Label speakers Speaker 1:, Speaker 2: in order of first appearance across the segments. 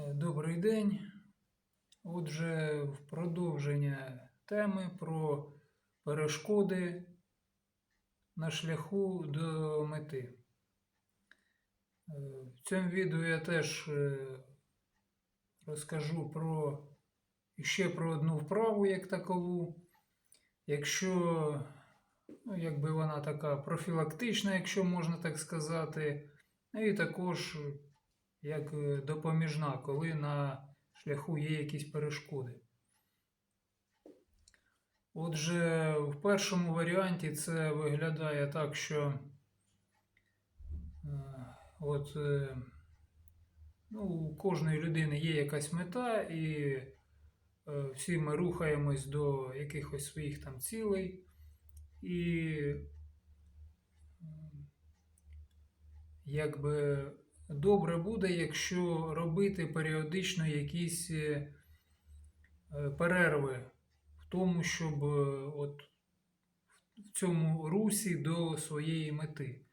Speaker 1: Е, Добрий день. Отже, в продовження теми про перешкоди на шляху до мети. Е, В цьому відео я теж е, розкажу про ще про одну вправу як такову. Якщо, ну, якби вона така профілактична, якщо можна так сказати, ну, і також як е, допоміжна, коли на шляху є якісь перешкоди. Отже, в першому варіанті це виглядає так, що е, от, е, ну, у кожної людини є якась мета, і всі ми рухаємось до якихось своїх там цілей. І якби добре буде, якщо робити періодично якісь е, е, перерви в тому, щоб е, от в цьому русі до своєї мети.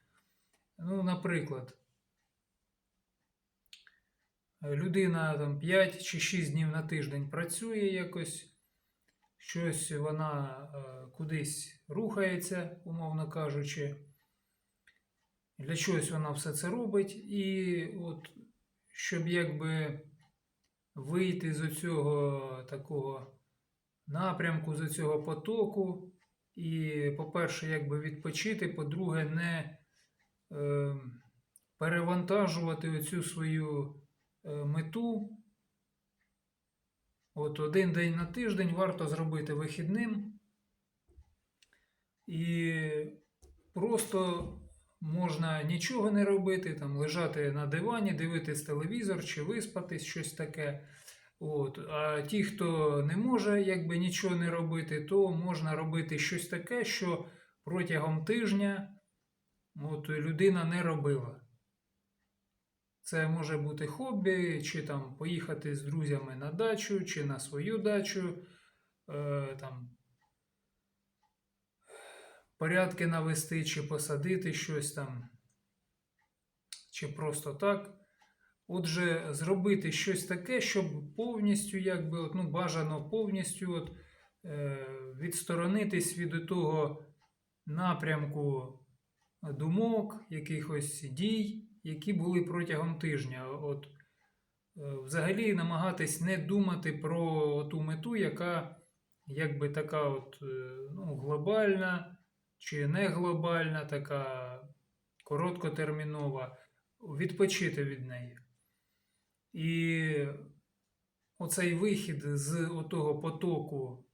Speaker 1: Ну, наприклад, людина там 5 чи 6 днів на тиждень працює якось, щось вона кудись рухається, умовно кажучи. Для чогось вона все це робить, і от щоб якби вийти з цього такого напрямку, з цього потоку, і, по-перше, якби відпочити, по-друге, не е, перевантажувати оцю свою е, мету. От один день на тиждень варто зробити вихідним. І просто можна нічого не робити, там лежати на дивані, дивитись телевізор чи виспатись, щось таке. От. А ті, хто не може якби нічого не робити, то можна робити щось таке, що протягом тижня от, людина не робила. Це може бути хобі, чи там поїхати з друзями на дачу, чи на свою дачу, е, там, порядки навести, чи посадити щось там, чи просто так. Отже, зробити щось таке, щоб повністю, якби, от, ну, бажано повністю от, е, відсторонитись від того напрямку думок, якихось дій, які були протягом тижня. От, е, взагалі намагатись не думати про ту мету, яка якби така от, е, ну, глобальна чи не глобальна, така короткотермінова, відпочити від неї. І оцей вихід з отого потоку,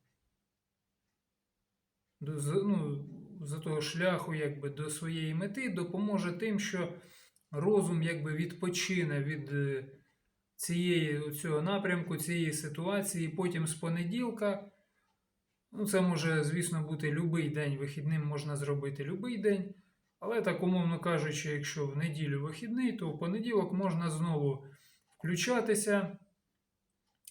Speaker 1: з- ну, з того шляху якби, до своєї мети допоможе тим, що розум якби, відпочине від е, цієї, цього напрямку, цієї ситуації. Потім з понеділка, ну, це може, звісно, бути будь-який день, вихідним можна зробити будь-який день. Але так, умовно кажучи, якщо в неділю вихідний, то в понеділок можна знову включатися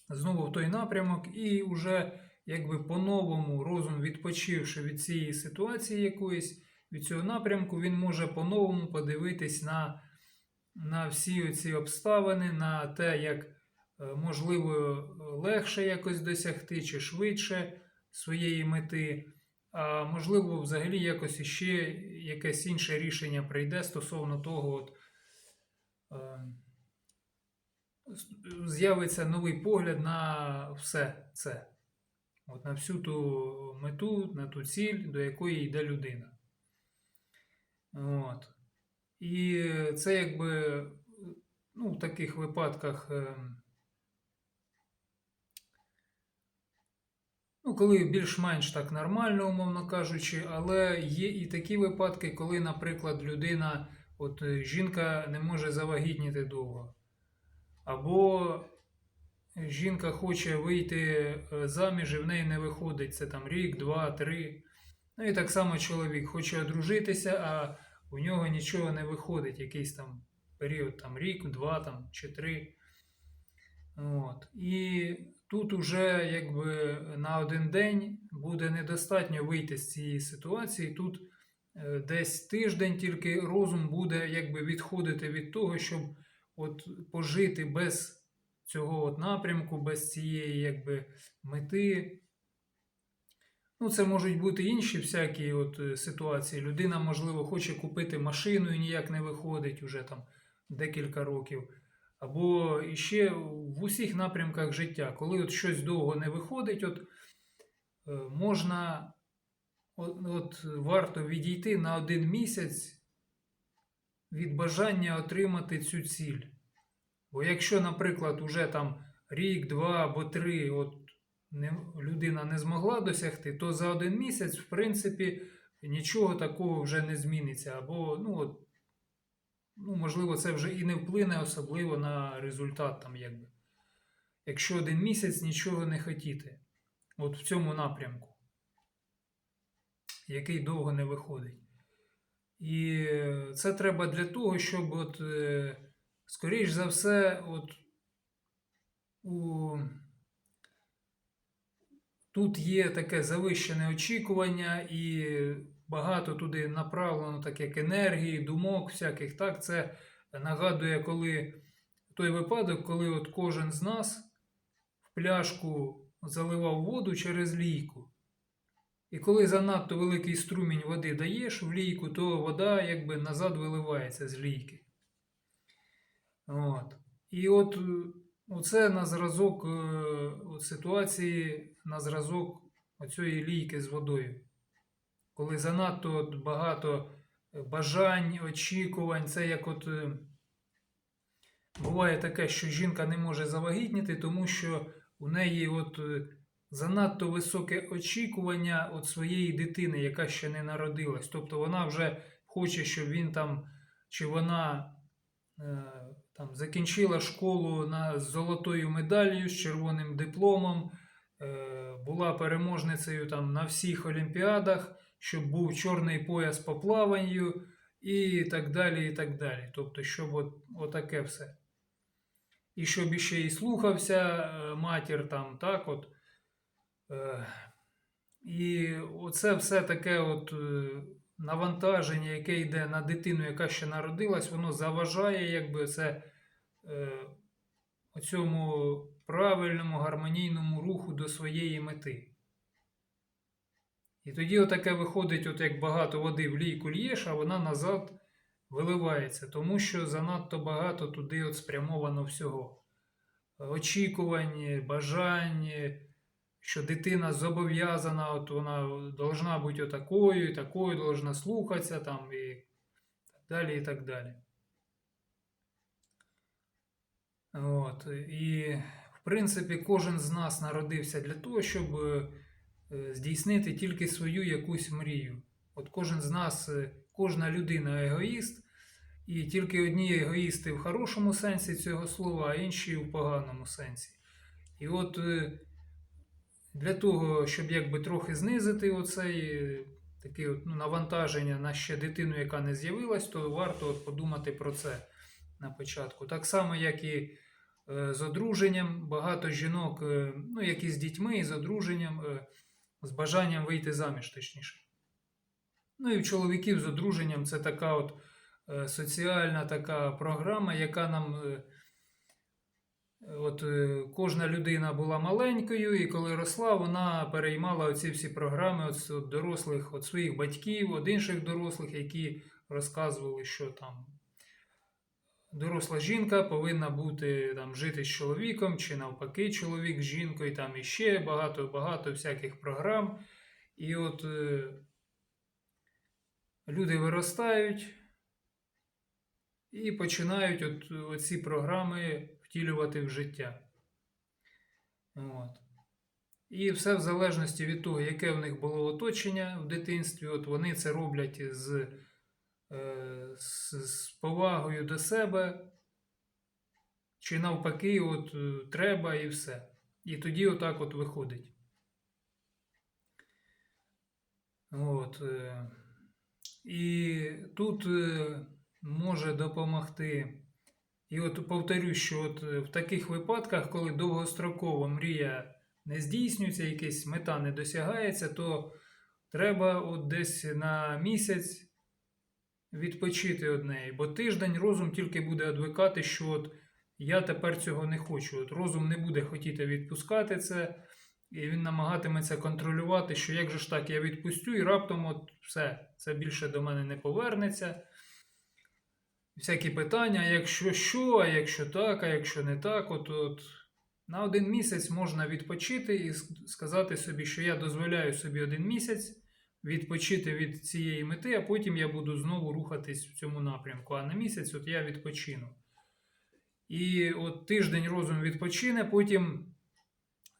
Speaker 1: знову в той напрямок, і вже якби по-новому розум, відпочивши від цієї ситуації якоїсь, від цього напрямку, він може по-новому подивитись на, на всі ці обставини, на те, як е, можливо легше якось досягти чи швидше своєї мети. А можливо, взагалі якось іще якесь інше рішення прийде стосовно того, от, е, з'явиться новий погляд на все це. От на всю ту мету, на ту ціль, до якої йде людина. От. І це якби ну, в таких випадках, ну, коли більш-менш так нормально, умовно кажучи, але є і такі випадки, коли, наприклад, людина, от е, жінка не може завагітніти довго. Або жінка хоче вийти е, заміж і в неї не виходить. Це там рік, два, три. Ну і так само чоловік хоче одружитися, а у нього нічого не виходить. Якийсь там період, там рік, два там, чи три. От. І тут уже якби на один день буде недостатньо вийти з цієї ситуації. Тут е, десь тиждень тільки розум буде якби відходити від того, щоб от пожити без цього от напрямку, без цієї якби, мети. Ну, це можуть бути інші всякі от е, ситуації. Людина, можливо, хоче купити машину і ніяк не виходить уже там декілька років. Або іще в усіх напрямках життя, коли от щось довго не виходить, от е, можна от, от варто відійти на один місяць від бажання отримати цю ціль. Бо якщо, наприклад, уже там рік, два або три от не, людина не змогла досягти, то за один місяць, в принципі, нічого такого вже не зміниться. Або, ну, от, ну, можливо, це вже і не вплине особливо на результат там, якби. Якщо один місяць нічого не хотіти, от в цьому напрямку, який довго не виходить. І це треба для того, щоб, от, е, скоріш за все, от, у... тут є таке завищене очікування, і багато туди направлено так як енергії, думок всяких. Так, це нагадує, коли той випадок, коли от кожен з нас в пляшку заливав воду через лійку. І коли занадто великий струмінь води даєш в лійку, то вода якби назад виливається з лійки. От. І от е, оце на зразок е, от ситуації, на зразок оцієї лійки з водою. Коли занадто багато бажань, очікувань, це як от е, буває таке, що жінка не може завагітніти, тому що у неї от е, занадто високе очікування від своєї дитини, яка ще не народилась. Тобто вона вже хоче, щоб він там чи вона е, там закінчила школу на, з золотою медаллю, з червоним дипломом, е, була переможницею там на всіх олімпіадах, щоб був чорний пояс по плаванню і так далі. і так далі. Тобто, щоб от, отаке все. І щоб іще і слухався е, матір там, так от. Е, І оце все таке от е, навантаження, яке йде на дитину, яка ще народилась, воно заважає якби це цьому правильному гармонійному руху до своєї мети. І тоді отаке виходить, от як багато води в лійку л'єш, а вона назад виливається, тому що занадто багато туди от спрямовано всього. Очікувань, бажань, що дитина зобов'язана, от вона должна бути отакою, і такою, должна слухатися там і так далі, і так далі. От. І, в принципі, кожен з нас народився для того, щоб здійснити тільки свою якусь мрію. От кожен з нас, е, кожна людина егоїст, і тільки одні егоїсти в хорошому сенсі цього слова, а інші в поганому сенсі. І от е, для того, щоб якби трохи знизити оцей е, таке от, ну, навантаження на ще дитину, яка не з'явилась, то варто от подумати про це на початку. Так само, як і е, з одруженням, багато жінок, е, ну, як і з дітьми, і з одруженням, е, з бажанням вийти заміж, точніше. Ну і в чоловіків з одруженням це така от е, соціальна така програма, яка нам. Е, От е, кожна людина була маленькою, і коли росла, вона переймала оці всі програми от, от дорослих, от своїх батьків, от інших дорослих, які розказували, що там доросла жінка повинна бути там жити з чоловіком, чи навпаки, чоловік з жінкою, там іще багато-багато всяких програм. І от е, люди виростають і починають от, оці програми втілювати в життя. От. І все в залежності від того, яке в них було оточення в дитинстві, от вони це роблять з, з, з повагою до себе, чи навпаки, от е, треба і все. І тоді отак от виходить. От. е, І тут е, може допомогти. І от повторю, що от е, в таких випадках, коли довгострокова мрія не здійснюється, якась мета не досягається, то треба от десь на місяць відпочити од неї. Бо тиждень розум тільки буде адвикати, що от Я тепер цього не хочу. От розум не буде хотіти відпускати це, і він намагатиметься контролювати, що як же ж так я відпустю, і раптом от все, це більше до мене не повернеться. Всякі питання, якщо що, а якщо так, а якщо не так, от, от на один місяць можна відпочити і сказати собі, що я дозволяю собі один місяць відпочити від цієї мети, а потім я буду знову рухатись в цьому напрямку. А на місяць от я відпочину. І от тиждень розум відпочине, потім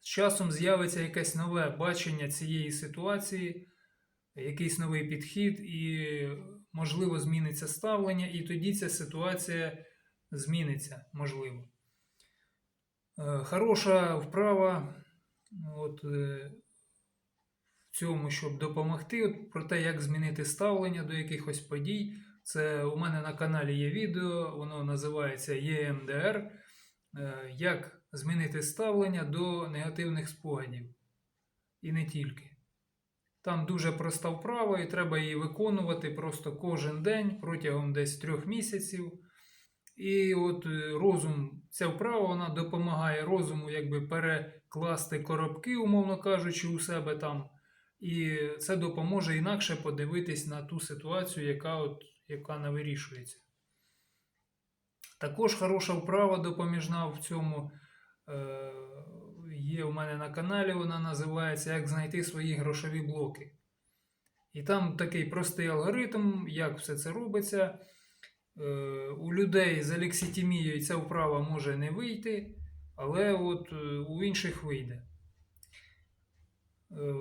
Speaker 1: з часом з'явиться якесь нове бачення цієї ситуації, якийсь новий підхід, і, можливо, зміниться ставлення, і тоді ця ситуація зміниться, можливо. Е, Хороша вправа от, е, цьому, щоб допомогти, от, про те, як змінити ставлення до якихось подій. Це у мене на каналі є відео, воно називається ЄМДР. е, Як змінити ставлення до негативних спогадів. І не тільки. Там дуже проста вправа, і треба її виконувати просто кожен день протягом десь трьох місяців. І от е, розум, ця вправа вона допомагає розуму якби перекласти коробки, умовно кажучи, у себе там. І це допоможе інакше подивитись на ту ситуацію, яка, от, яка не вирішується. Також хороша вправа допоміжна в цьому е, є у мене на каналі, вона називається Як знайти свої грошові блоки. І там такий простий алгоритм, як все це робиться. Е, у людей з алекситимією ця вправа може не вийти, але от е, у інших вийде. Е,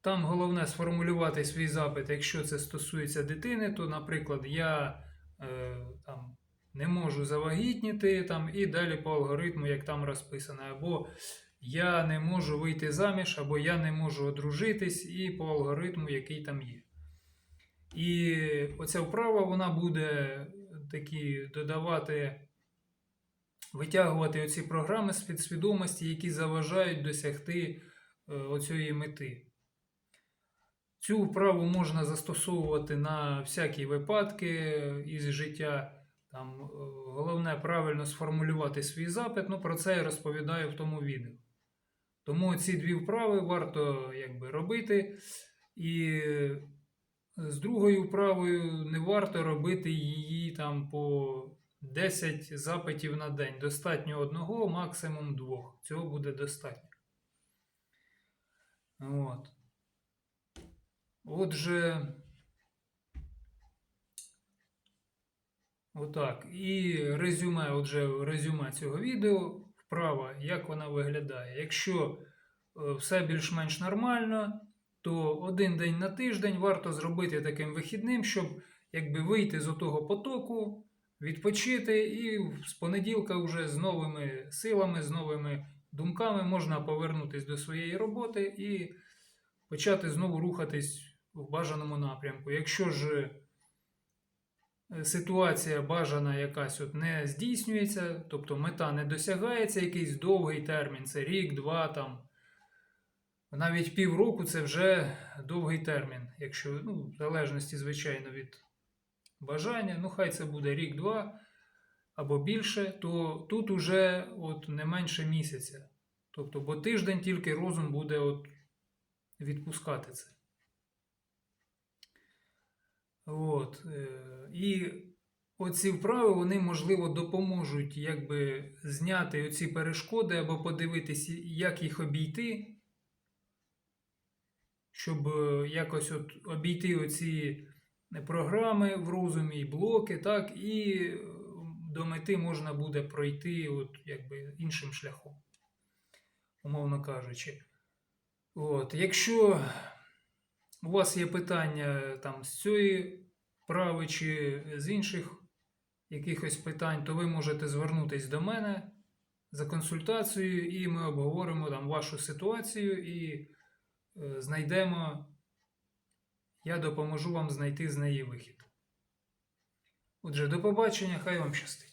Speaker 1: Там головне сформулювати свій запит, якщо це стосується дитини, то, наприклад, я е, там, не можу завагітніти там, і далі по алгоритму, як там розписано, або я не можу вийти заміж, або я не можу одружитись, і по алгоритму, який там є. І оця вправа вона буде такі додавати, витягувати оці програми з підсвідомості, які заважають досягти е, оцієї мети. Цю вправу можна застосовувати на всякі випадки із життя. Там, е, головне правильно сформулювати свій запит, ну про це я розповідаю в тому відео. Тому ці дві вправи варто якби, робити. І з другою вправою не варто робити її там по 10 запитів на день. Достатньо одного, максимум двох. Цього буде достатньо. От. Отже, отак. І резюме, отже, резюме цього відео, вправа, як вона виглядає. Якщо е, все більш-менш нормально, то один день на тиждень варто зробити таким вихідним, щоб якби вийти з отого потоку, відпочити, і з понеділка вже з новими силами, з новими думками можна повернутися до своєї роботи і почати знову рухатись в бажаному напрямку. Якщо ж е, ситуація бажана якась от не здійснюється, тобто мета не досягається, якийсь довгий термін, це рік, два там. Навіть півроку це вже довгий термін, якщо, ну, в залежності, звичайно, від бажання, ну хай це буде рік-два або більше, то тут уже от не менше місяця. Тобто, бо тиждень тільки розум буде от відпускати це. От. е, І оці вправи, вони, можливо, допоможуть якби зняти оці перешкоди або подивитися, як їх обійти щоб е, якось от обійти оці програми в розумі, блоки, так, і е, до мети можна буде пройти от, якби, іншим шляхом, умовно кажучи. От, Якщо у вас є питання там, з цієї прави чи з інших якихось питань, то ви можете звернутися до мене за консультацією, і ми обговоримо там вашу ситуацію і е, знайдемо, я допоможу вам знайти з неї вихід. Отже, до побачення, хай вам щастить.